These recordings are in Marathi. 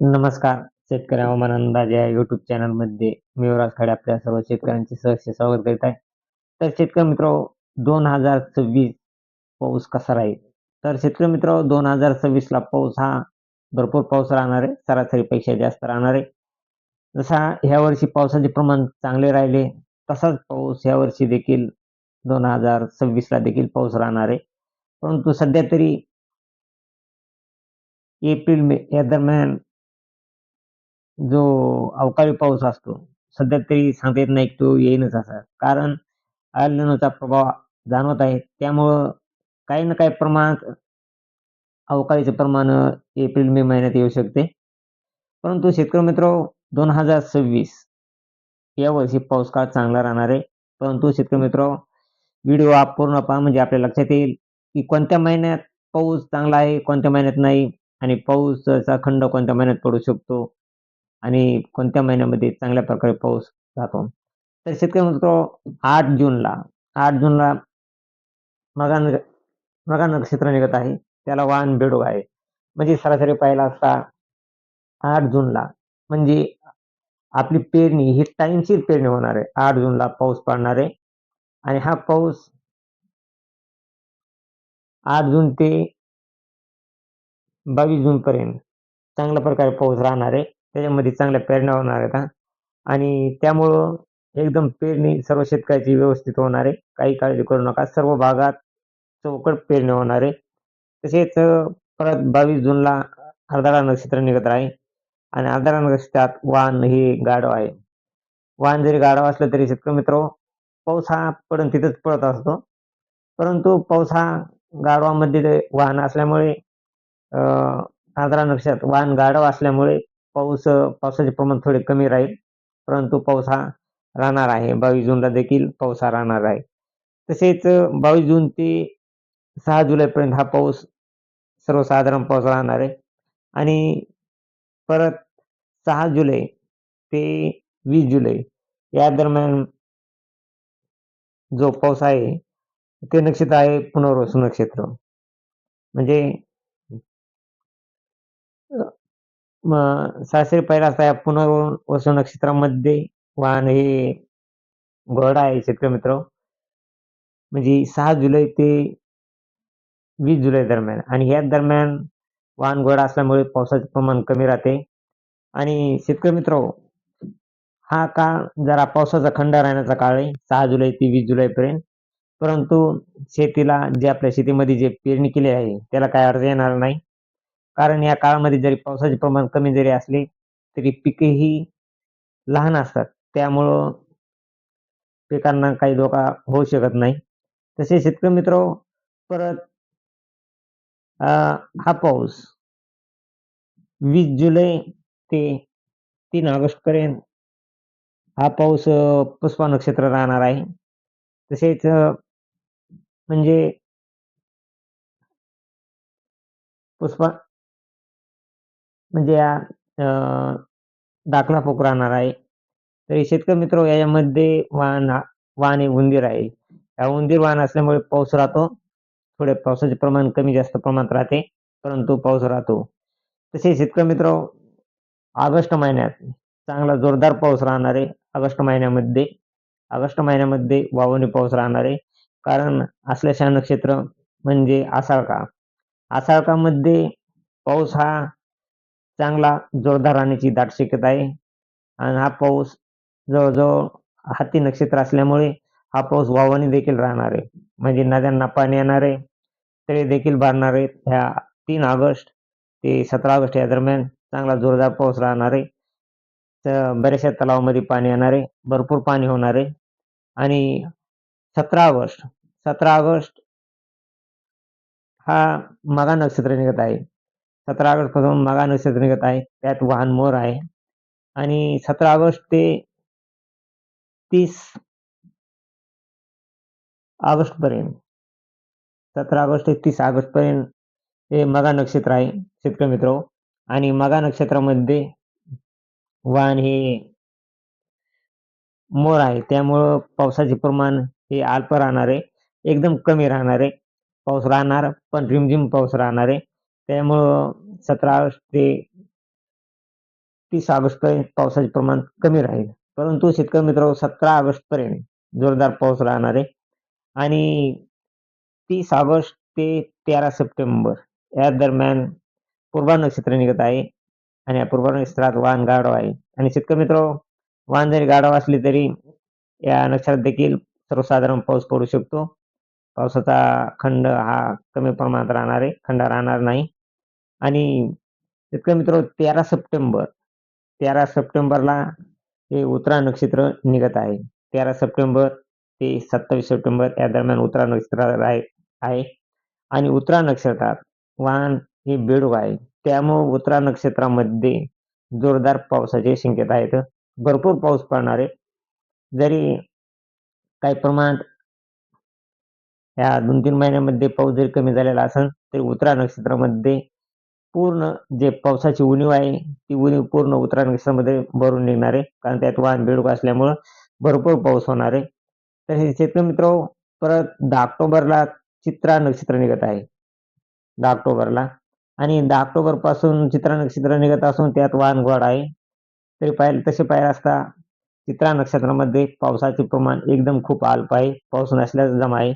नमस्कार. शेतकरी हवामान अंदाज या युट्यूब चॅनलमध्ये मी युवराज खाडे आपल्या सर्व शेतकऱ्यांचे सहर्ष स्वागत करीत आहे. तर शेतकरी मित्र दोन हजार सव्वीस पाऊस कसा राहील? तर शेतकरी मित्र दोन हजार सव्वीसला पाऊस हा भरपूर पाऊस राहणार आहे. सरासरीपेक्षा जास्त राहणार आहे. जसा ह्या वर्षी पावसाचे प्रमाण चांगले राहिले तसाच पाऊस ह्या वर्षी देखील दोन हजार सव्वीसला देखील पाऊस राहणार आहे. परंतु सध्या तरी एप्रिल मे या दरम्यान जो अवकाळी पाऊस असतो. सध्या तरी सांगता येत नाही की तो येईनच असा. कारण अल्निनोचा प्रभाव जाणवत आहे. त्यामुळं काही ना काही प्रमाणात अवकाळीचे प्रमाण एप्रिल मे महिन्यात येऊ शकते. परंतु शेतकरी मित्र दोन हजार सव्वीस या वर्षी पाऊस काळ चांगला राहणार आहे. परंतु शेतकरी मित्र व्हिडिओ आप पूर्ण पहा म्हणजे आपल्या लक्षात येईल की कोणत्या महिन्यात पाऊस चांगला आहे कोणत्या महिन्यात नाही आणि पाऊसचा खंड कोणत्या महिन्यात पडू शकतो? आणि कोणत्या महिन्यामध्ये चांगल्या प्रकारे पाऊस जातो. तर शेतकरी म्हणतो आठ जूनला आठ जूनला मगा मगा नक्षत्र निघत आहे. त्याला वाहन बेडूक आहे. म्हणजे सरासरी पाहिला असता आठ जूनला. म्हणजे आपली पेरणी ही टाईमशीर पेरणी होणार आहे. आठ जूनला पाऊस पडणार आहे. आणि हा पाऊस आठ जून ते बावीस जूनपर्यंत चांगल्या प्रकारे पाऊस राहणार आहे. त्याच्यामध्ये चांगल्या पेरण्या होणार आहेत आणि त्यामुळं एकदम पेरणी सर्व शेतकऱ्याची व्यवस्थित होणार आहे. काही काळजी करू नका. सर्व भागात चौकट पेरणी होणार आहे. तसेच परत बावीस जूनला अर्धाळा नक्षत्र निघत आहे. आणि अर्धाळा नक्षत्रात वाहन हे गाढव आहे. वाहन जरी गाढव असलं तरी शेतकरी मित्र पाऊस हा पडून तिथंच पडत असतो. परंतु पाऊस हा गाढवामध्ये वाहन असल्यामुळे अर्धाळा नक्षत्रात वाहन गाढव असल्यामुळे पाऊस पावसाचे प्रमाण थोडे कमी राहील. परंतु पाऊस हा राहणार आहे. बावीस जूनला देखील पाऊस हा राहणार आहे. तसेच बावीस जून ते सहा जुलैपर्यंत हा पाऊस सर्वसाधारण पाऊस राहणार आहे. आणि परत सहा जुलै ते वीस जुलै या दरम्यान जो पाऊस आहे ते नक्षत्र आहे पुनर्वसू नक्षत्र म्हणजे सासरी पहिला असता या पुनर्वसू नक्षत्रामध्ये वाहन हे घोडा आहे शेतकरी मित्र. म्हणजे सहा जुलै ते वीस जुलै दरम्यान. आणि या दरम्यान वाहन घोडा असल्यामुळे पावसाचे प्रमाण कमी राहते. आणि शेतकरी मित्र हा काळ जरा पावसाचा खंड राहण्याचा काळ आहे. सहा जुलै ते वीस जुलैपर्यंत. परंतु शेतीला जे आपल्या शेतीमध्ये जे पेरणी केली आहे त्याला काय अर्ज येणार नाही. कारण या काळामध्ये जरी पावसाचे प्रमाण कमी जरी असले तरी पिकेही लहान असतात. त्यामुळं पिकांना काही धोका होऊ शकत नाही. तसे शेतकरी मित्र परत हा पाऊस वीस जुलै ते तीन ऑगस्ट पर्यंत हा पाऊस पुष्पा नक्षत्र राहणार आहे. तसेच म्हणजे पुष्पा म्हणजे या दाखला राहणार आहे. तरी शेतकरी मित्र याच्यामध्ये वाहन वाहन हे उंदीर आहे. या उंदीर वाहन असल्यामुळे पाऊस राहतो. थोडे पावसाचे प्रमाण कमी जास्त प्रमाणात राहते परंतु पाऊस राहतो. तसे शेतकरी मित्र ऑगस्ट महिन्यात चांगला जोरदार पाऊस राहणार आहे ऑगस्ट महिन्यामध्ये. ऑगस्ट महिन्यामध्ये वावणी पाऊस राहणार आहे. कारण आश्लेषा नक्षत्र म्हणजे आषाढ आसाळकामध्ये पाऊस हा चांगला जोरदार राहण्याची दाट शक्यता आहे. आणि हा पाऊस जवळजवळ हाती नक्षत्र असल्यामुळे हा पाऊस वावाने देखील राहणार आहे. म्हणजे नद्यांना पाणी येणार आहे. तळे देखील भरणार आहेत. ह्या तीन ऑगस्ट ते सतरा ऑगस्ट या दरम्यान चांगला जोरदार पाऊस राहणार आहे. तर बऱ्याचशा तलावामध्ये पाणी येणार आहे. भरपूर पाणी होणार आहे. आणि सतरा ऑगस्ट सतरा ऑगस्ट हा मगा नक्षत्र निघत आहे. सतरा ऑगस्टपासून मगा नक्षत्र निघत आहे. त्यात वाहन मोर आहे. आणि सतरा ऑगस्ट ते तीस ऑगस्ट पर्यंत सतरा ऑगस्ट ते तीस ऑगस्ट पर्यंत हे मगा नक्षत्र आहे शेतकरी मित्र. आणि मगा नक्षत्रामध्ये वाहन हे मोर आहे. त्यामुळं पावसाचे प्रमाण हे अल्प राहणार आहे एकदम कमी राहणार. आहे पाऊस राहणार पण रिमझिम पाऊस राहणार. आहे त्यामुळं सतरा ऑगस्ट ते तीस ऑगस्टपर्यंत पावसाचे प्रमाण कमी राहील. परंतु शेतकरी मित्र सतरा ऑगस्टपर्यंत जोरदार पाऊस राहणार आहे. आणि तीस ऑगस्ट ते तेरा सप्टेंबर या दरम्यान पूर्वा नक्षत्र निघत आहे आणि या पूर्वा नक्षत्रात वाहन गाढव आहे. आणि शेतकरी मित्र वाहन जरी गाढव असली तरी या नक्षत्रात देखील सर्वसाधारण पाऊस पडू शकतो. पावसाचा खंड हा कमी प्रमाणात राहणार आहे. खंड राहणार नाही. आणि शेतकरी मित्र तेरा सप्टेंबर तेरा सप्टेंबरला हे उत्तरा नक्षत्र निघत आहे. तेरा सप्टेंबर ते सत्तावीस सप्टेंबर या दरम्यान उत्तरा नक्षत्र आहे आणि उत्तरा नक्षत्रात वाहन हे बेडूक आहे. त्यामुळे उत्तरा नक्षत्रामध्ये जोरदार पावसाचे संकेत आहेत. भरपूर पाऊस पडणार आहे. जरी काही प्रमाणात या दोन तीन महिन्यामध्ये पाऊस जरी कमी झालेला असेल तरी उत्तरा नक्षत्रामध्ये पूर्ण जे पावसाची उणीव आहे ती उणीव पूर्ण उत्तरा भरून निघणार. आहे कारण त्यात वाहन बेडूक असल्यामुळं भरपूर पाऊस होणार. आहे तर हे शेतकरी मित्र परत दहा ऑक्टोबरला चित्रा नक्षत्र निघत आहे. दहा ऑक्टोबरला. आणि दहा ऑक्टोबरपासून चित्रा नक्षत्र निघत असून त्यात वाहन घोड आहे. तरी पाहिलं तसे पाहिलं असता चित्रा नक्षत्रामध्ये पावसाचे प्रमाण एकदम खूप अल्प आहे. पाऊस नसल्याचं जमा आहे.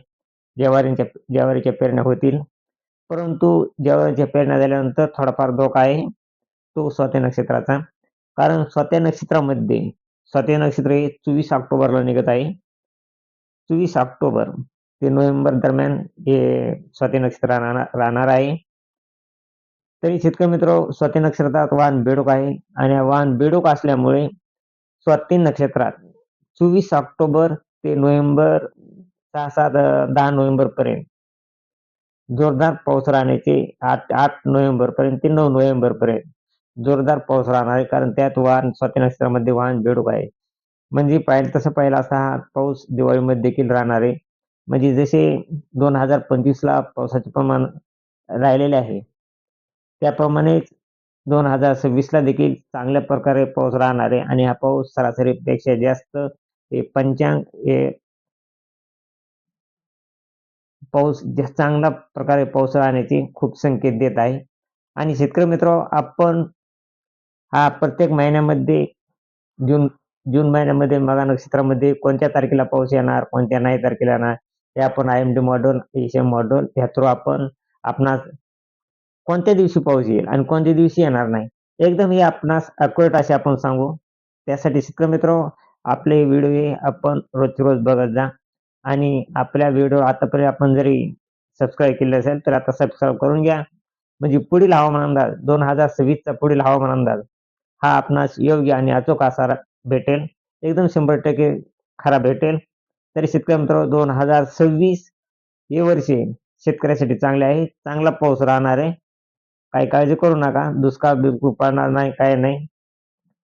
ज्वारीच्या ज्वारीच्या पेरण्या होतील. परंतु ज्वारीच्या पेरण्या झाल्यानंतर थोडाफार धोका आहे तो स्वाती नक्षत्राचा. कारण स्वाती नक्षत्रामध्ये स्वाती नक्षत्र हे चोवीस ऑक्टोबरला निघत आहे. चोवीस ऑक्टोबर ते नोव्हेंबर दरम्यान हे स्वाती नक्षत्र राहणार राहणार आहे. तरी शेतकरी मित्र स्वाती नक्षत्रात वाहन बेडूक आहे आणि वाहन बेडूक असल्यामुळे स्वाती नक्षत्रात चोवीस ऑक्टोबर ते नोव्हेंबर सहा सात दहा नोव्हेंबर पर्यंत जोरदार पाऊस राहण्याचे आठ आठ नोव्हेंबर पर्यंत ते नऊ नोव्हेंबर पर्यंत जोरदार पाऊस राहणार आहे. कारण त्यात वाहन स्वाती वाहन बेडूक आहे. म्हणजे पाहिजे तसं पाहिलं असा हा पाऊस दिवाळीमध्ये देखील राहणार आहे. म्हणजे जसे दोन हजार पंचवीसला पावसाचे प्रमाण राहिलेले आहे त्याप्रमाणेच दोन हजार सव्वीसला देखील चांगल्या प्रकारे पाऊस राहणार आहे. आणि हा पाऊस सरासरीपेक्षा जास्त हे पंचांग हे पाऊस चांगल्या प्रकारे पाऊस राहण्याचे खूप संकेत देत आहे. आणि शेतकरी मित्र आपण हा प्रत्येक महिन्यामध्ये जून जून महिन्यामध्ये मगा नक्षत्रामध्ये कोणत्या तारखेला पाऊस येणार कोणत्या नाही तारखेला येणार हे आपण I M D model Asian model ह्या थ्रू आपण आपणास कोणत्या दिवशी पाऊस येईल आणि कोणत्या दिवशी येणार नाही. एकदम हे आपणास अक्युरेट असे आपण सांगू. त्यासाठी शेतकरी मित्र आपले व्हिडिओ आपण रोज रोज बघत जा. आणि आपल्या व्हिडिओ आतापर्यंत आपण जरी सबस्क्राईब केले असेल तर आता सबस्क्राईब करून घ्या. म्हणजे पुढील हवामान अंदाज दोन हजार सव्वीसचा पुढील हवामान अंदाज हा आपणास योग्य आणि अचूक असा भेटेल. एकदम शंभर टक्के खरा भेटेल. तरी शेतकरी मित्र दोन हजार सव्वीस हे वर्षी शेतकऱ्यासाठी चांगले आहे. चांगला पाऊस राहणार आहे. काही काळजी करू नका. दुष्काळ बिलकुल पडणार नाही काय नाही.